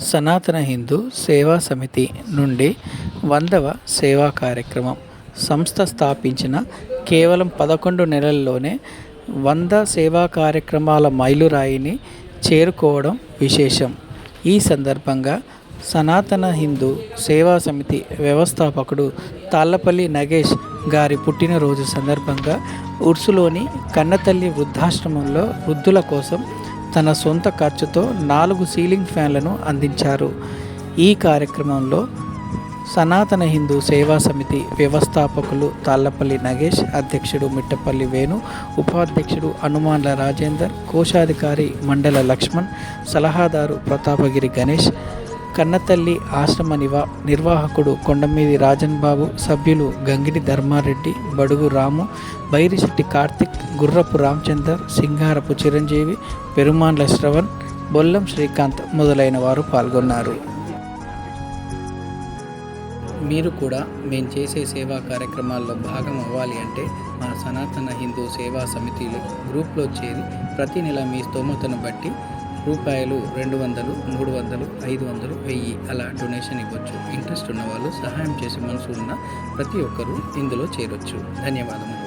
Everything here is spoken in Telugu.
సనాతన హిందూ సేవా సమితి నుండి వందవ సేవా కార్యక్రమం సంస్థ స్థాపించిన కేవలం పదకొండు నెలల్లోనే వంద సేవా కార్యక్రమాల మైలురాయిని చేరుకోవడం విశేషం. ఈ సందర్భంగా సనాతన హిందూ సేవా సమితి వ్యవస్థాపకుడు తాళ్ళపల్లి నగేష్ గారి పుట్టినరోజు సందర్భంగా ఉర్సులోని కన్నతల్లి వృద్ధాశ్రమంలో వృద్ధుల కోసం తన సొంత ఖర్చుతో నాలుగు సీలింగ్ ఫ్యాన్లను అందించారు. ఈ కార్యక్రమంలో సనాతన హిందూ సేవా సమితి వ్యవస్థాపకులు తాళ్ళపల్లి నగేష్ అధ్యక్షుడు మిట్టపల్లి వేణు ఉపాధ్యక్షుడు హనుమాన్ల రాజేందర్ కోశాధికారి మండల లక్ష్మణ్ సలహాదారు ప్రతాపగిరి గణేష్ కన్నతల్లి ఆశ్రమ నివా నిర్వాహకుడు కొండమీది రాజన్ బాబు సభ్యులు గంగిని ధర్మారెడ్డి బడుగు రాము బైరిశెట్టి కార్తిక్ గుర్రపు రామచందర్ సింగారపు చిరంజీవి పెరుమాన్ల శ్రవణ్ బొల్లం శ్రీకాంత్ మొదలైన వారు పాల్గొన్నారు. మీరు కూడా మేము చేసే సేవా కార్యక్రమాల్లో భాగం అవ్వాలి అంటే మా సనాతన హిందూ సేవా సమితిలో గ్రూప్లో చేరి ప్రతి నెల మీ స్తోమతను బట్టి రూపాయలు రెండు వందలు మూడు వందలు ఐదు వందలు వెయ్యి అలా డొనేషన్ ఇవ్వచ్చు. ఇంట్రెస్ట్ ఉన్న వాళ్ళు సహాయం చేసే మనసు ఉన్న ప్రతి ఒక్కరూ ఇందులో చేరొచ్చు. ధన్యవాదములు.